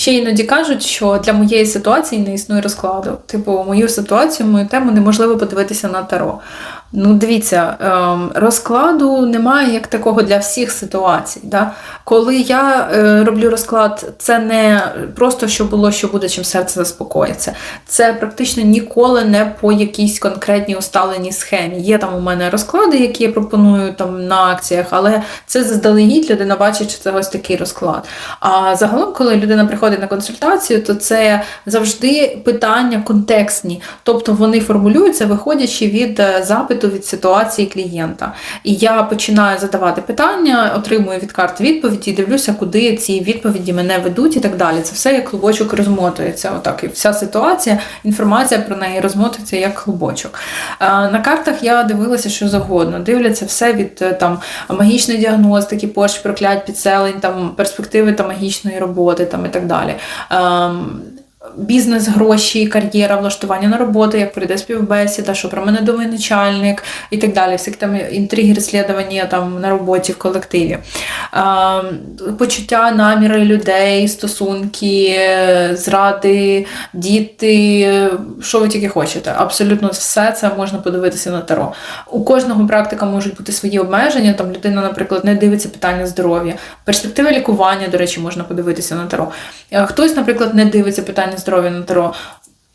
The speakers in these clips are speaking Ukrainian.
Ще іноді кажуть, що для моєї ситуації не існує розкладу. Типу, мою ситуацію, мою тему неможливо подивитися на таро. Ну, дивіться, ем, розкладу немає як такого для всіх ситуацій. Да? Коли я е, роблю розклад, це не просто що було, що буде, чим серце заспокоїться. Це практично ніколи не по якійсь конкретній усталеній схемі. Є там у мене розклади, які я пропоную там на акціях, але це заздалегідь людина бачить, що це ось такий розклад. А загалом, коли людина приходить на консультацію, то це завжди питання контекстні, тобто вони формулюються, виходячи від е, запиту від ситуації клієнта. І я починаю задавати питання, отримую від карт відповіді, дивлюся, куди ці відповіді мене ведуть і так далі. Це все як клубочок розмотується. Отак, і вся ситуація, інформація про неї розмотується як клубочок. Е, На картах я дивилася, що завгодно. Дивляться все від е, там магічної діагностики, порч, проклять, підселень, там перспективи та магічної роботи там і так далі. Бізнес, гроші, кар'єра, влаштування на роботу, як прийде співбесіда, що про мене думає начальник і так далі. Всі там інтриги, розслідування там на роботі в колективі. Ем, Почуття, наміри людей, стосунки, зради, діти, що ви тільки хочете. Абсолютно все це можна подивитися на таро. У кожного практика можуть бути свої обмеження. Там людина, наприклад, не дивиться питання здоров'я. Перспективи лікування, до речі, можна подивитися на таро. Е, Хтось, наприклад, не дивиться питання здоров'я на таро.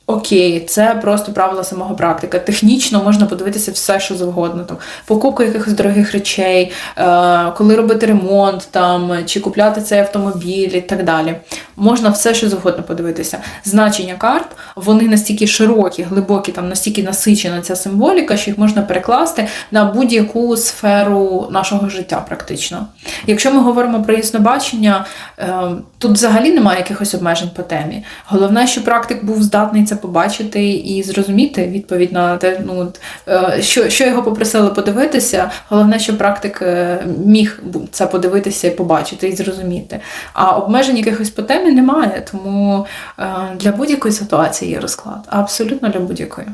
Окей, це просто правила самого практика. Технічно можна подивитися все, що завгодно. Там покупка якихось дорогих речей, е, коли робити ремонт, там чи купляти цей автомобіль і так далі. Можна все, що завгодно подивитися. Значення карт вони настільки широкі, глибокі, там настільки насичена ця символіка, що їх можна перекласти на будь-яку сферу нашого життя, практично. Якщо ми говоримо про яснобачення, е, тут взагалі немає якихось обмежень по темі. Головне, що практик був здатний це побачити і зрозуміти відповідь на те, ну е, що, що його попросили подивитися. Головне, що практик е, міг це подивитися і побачити і зрозуміти. А обмежень якихось по темі немає, тому е, для будь-якої ситуації є розклад. Абсолютно для будь-якої.